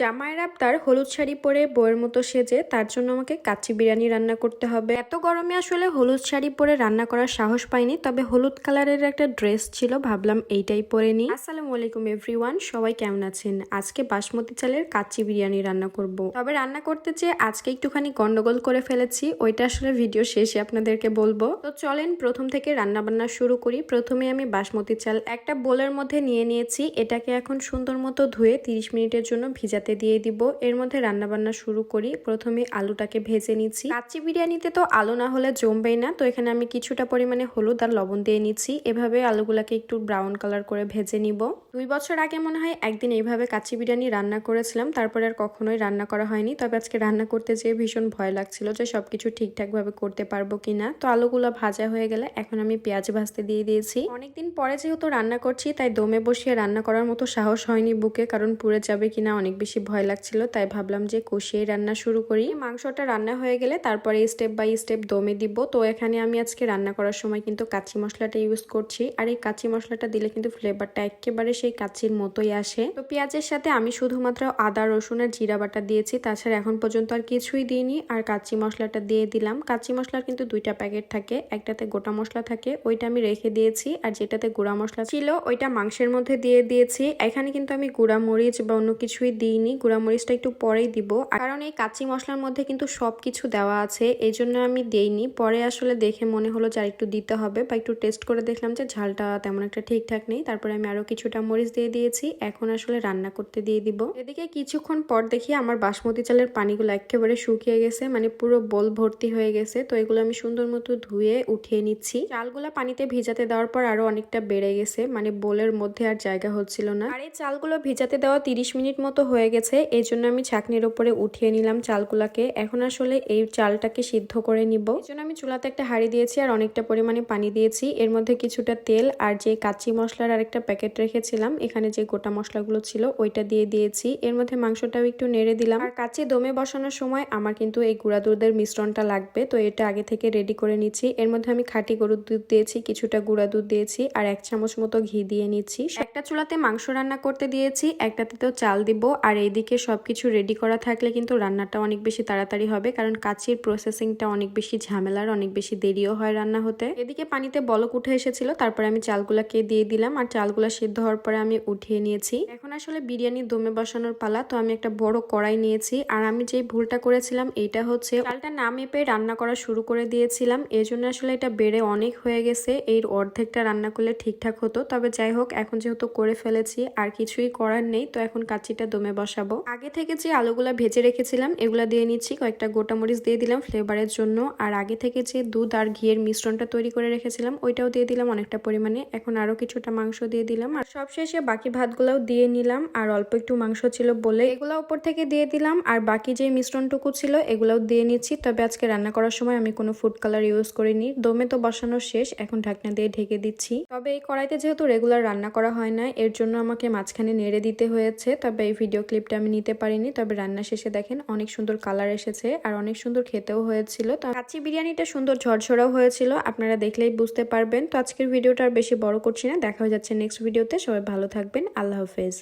জামাইয়ের আবদার হলুদ শাড়ি পরে বউয়ের মতো সেজে তার জন্য আমাকে কাচ্চি বিরিয়ানি রান্না করতে হবে। এত গরমে আসলে হলুদ শাড়ি পরে রান্না করার সাহস পাইনি, তবে হলুদ কালারের একটা ড্রেস ছিল, ভাবলাম এইটাই পরে নিই। আসসালামু আলাইকুম এভরিওয়ান, সবাই কেমন আছেন? আজকে বাসমতি চালের কাচ্চি বিরিয়ানি রান্না করব। তবে রান্না করতে চেয়ে আজকে একটুখানি গন্ডগোল করে ফেলেছি, ওইটা আসলে ভিডিও শেষে আপনাদেরকে বলব। তো চলেন প্রথম থেকে রান্না বান্না শুরু করি। প্রথমে আমি বাসমতি চাল একটা বোলের মধ্যে নিয়ে নিয়েছি, এটাকে এখন সুন্দর মতো ধুয়ে তিরিশ মিনিটের জন্য ভিজাতে দিয়ে দিব। এর মধ্যে রান্না বান্না শুরু করি। প্রথমে আলুটাকে ভেজে নিচ্ছি। কাচ্চি বিরিয়ানিতে তো আলু না হলে জমবেই না। তো এখানে আমি কিছুটা পরিমাণে হলুদ আর লবণ দিয়ে নিচ্ছি। এভাবে আলুগুলাকে একটু ব্রাউন কালার করে ভেজে নিব। দুই বছর আগে মনে হয় একদিন এইভাবে কাচ্চি বিরিয়ানি রান্না করেছিলাম। তারপরে আর কখনোই রান্না করা হয়নি। তবে আজকে রান্না করতে যেয়ে ভীষণ ভয় লাগছিল যে সবকিছু ঠিকঠাক ভাবে করতে পারব কিনা। তো আলুগুলো ভাজা হয়ে গেলে এখন আমি পেঁয়াজ ভাজতে দিয়ে দিয়েছি। অনেকদিন পরে যেহেতু রান্না করছি, তাই দমে বসিয়ে রান্না করার মতো সাহস হয়নি বুকে, কারণ পুড়ে যাবে কিনা অনেক বেশি ভয় লাগছিল, তাই ভাবলাম যে কষিয়ে রান্না শুরু করি। মাংসটা রান্না হয়ে গেলে তারপরে স্টেপ বাই স্টেপ দমে দিব। তো এখানে আমি আজকে রান্না করার সময় কিন্তু কাঁচি মশলাটা ইউজ করছি। আর এই কাঁচি মশলাটা দিলে কিন্তু ফ্লেভারটা একেবারে সেই কাচির মতোই আসে। তো পেঁয়াজের সাথে আমি শুধুমাত্র আদা, রসুন আর জিরা বাটা দিয়েছি। তাছাড়া এখন পর্যন্ত আর কিছুই দিইনি। আর কাঁচি মশলাটা দিয়ে দিলাম। কাঁচি মশলার কিন্তু দুইটা প্যাকেট থাকে। একটাতে গোটা মশলা থাকে, ওইটা আমি রেখে দিয়েছি। আর যেটাতে গুঁড়া মশলা ছিল, ওইটা মাংসের মধ্যে দিয়ে দিয়েছি। এখানে কিন্তু আমি গুঁড়া মরিচ বা অন্য কিছুই দিইনি গুঁড়া মরিচটা একটু পরেই দিব। কারণ এই কাঁচি মশলার মধ্যে কিন্তু সব কিছু দেওয়া আছে, এই জন্য আমি দেইনি। পরে আসলে দেখে মনে হলো যে আর একটু দিতে হবে বা একটু টেস্ট করে দেখলাম যে ঝালটা তেমন একটা ঠিকঠাক নেই। তারপরে আমি আরও কিছুটা মরিচ দিয়ে দিয়েছি, এখন আসলে রান্না করতে দিয়ে দিব। এদিকে কিছুক্ষণ পর দেখি আমার বাসমতি চালের পানিগুলো একেবারে শুকিয়ে গেছে মানে পুরো বোল ভর্তি হয়ে গেছে। তো এগুলো আমি সুন্দর মতো ধুয়ে উঠিয়ে নিচ্ছি। চালগুলা পানিতে ভিজাতে দেওয়ার পর আরও অনেকটা বেড়ে গেছে মানে বোলের মধ্যে আর জায়গা হচ্ছিল না। আর এই চালগুলো ভিজাতে দেওয়া তিরিশ মিনিট মতো হয়ে গেছে, এই জন্য আমি ছাকনির ওপরে উঠিয়ে নিলাম চালগুলাকে। এখন আসলে এই চালটাকে সিদ্ধ করে নিব। এই জন্য আমি চুলাতে একটা হাঁড়ি দিয়েছি আর অনেকটা পরিমাণে পানি দিয়েছি। এর মধ্যে কিছুটা তেল আর যে কাঁচি মশলার আরেকটা প্যাকেট রেখেছিলাম, এখানে যে গোটা মশলাগুলো ছিল ওইটা দিয়ে দিয়েছি। এর মধ্যে মাংসটাও একটু নেড়ে দিলাম। আর কাঁচি দমে বসানোর সময় আমার কিন্তু এই গুঁড়া দুধের মিশ্রণটা লাগবে, তো এটা আগে থেকে রেডি করে নিচ্ছি। এর মধ্যে আমি খাঁটি গরুর দুধ দিয়েছি, কিছুটা গুঁড়া দুধ দিয়েছি আর এক চামচ মতো ঘি দিয়ে নিচ্ছি। একটা চুলাতে মাংস রান্না করতে দিয়েছি, একটাতে তো চাল দিব আর এইদিকে সবকিছু রেডি করা থাকলে কিন্তু রান্নাটা অনেক বেশি তাড়াতাড়ি হবে, কারণ কাচির প্রসেসিংটা অনেক বেশি ঝামেলার, অনেক বেশি দেরিও হয় রান্না হতে। এদিকে পানিতে বলক উঠে এসেছিল, তারপরে আমি চালগুলাকে দিয়ে দিলাম আর চালগুলা সিদ্ধ হওয়ার পরে আমি উঠিয়ে নিয়েছি। এখন আসলে বিরিয়ানি দমে বসানোর পালা, তো আমি একটা বড় কড়াই নিয়েছি আর আমি যেই ভুলটা করেছিলাম এইটা হচ্ছে চালটা না মেপে রান্না করা শুরু করে দিয়েছিলাম এই জন্য আসলে এটা বেড়ে অনেক হয়ে গেছে, এর অর্ধেকটা রান্না করলে ঠিকঠাক হতো। তবে যাই হোক, এখন যেহেতু করে ফেলেছি, আর কিছুই করার নেই, তো এখন কাচিটা দমে বসাবো। আগে থেকে যে আলুগুলা ভেজে রেখেছিলাম, এগুলা দিয়ে নিচ্ছি। কয়েকটা গোটা মরিচ দিয়ে দিলাম ফ্লেভারের জন্য। আর আগে থেকে যে দুধ আর ঘিয়ের মিশ্রণটা তৈরি করে রেখেছিলাম, ওইটাও দিয়ে দিলাম অনেকটা পরিমাণে। এখন আরও কিছুটা মাংস দিয়ে দিলাম। আর সবশেষে বাকি ভাতগুলাও দিয়ে নিলাম। আর অল্প একটু মাংস ছিল বলে এগুলো উপর থেকে দিয়ে দিলাম। আর বাকি যে মিশ্রণটুকু ছিল, এগুলাও দিয়ে নিচ্ছি। তবে আজকে রান্না করার সময় আমি কোনো ফুড কালার ইউজ করিনি। দমে তো বসানো শেষ, এখন ঢাকনা দিয়ে ঢেকে দিচ্ছি। তবে এই কড়াইতে যেহেতু রেগুলার রান্না করা হয় না এর জন্য আমাকে মাঝখানে নেড়ে দিতে হয়েছে। তবে এই ভিডিও ক্লিপটা আমি নিতে পারিনি, তবে রান্না শেষে দেখেন অনেক সুন্দর কালার এসেছে আর অনেক সুন্দর খেতেও হয়েছিল। তো কাচ্চি বিরিয়ানিটা সুন্দর ঝরঝরাও হয়েছিল, আপনারা দেখলেই বুঝতে পারবেন। তো আজকের ভিডিওটা আর বেশি বড় করছি না, দেখা হয়ে যাচ্ছে নেক্সট ভিডিওতে সবাই ভালো থাকবেন, আল্লাহ হাফেজ।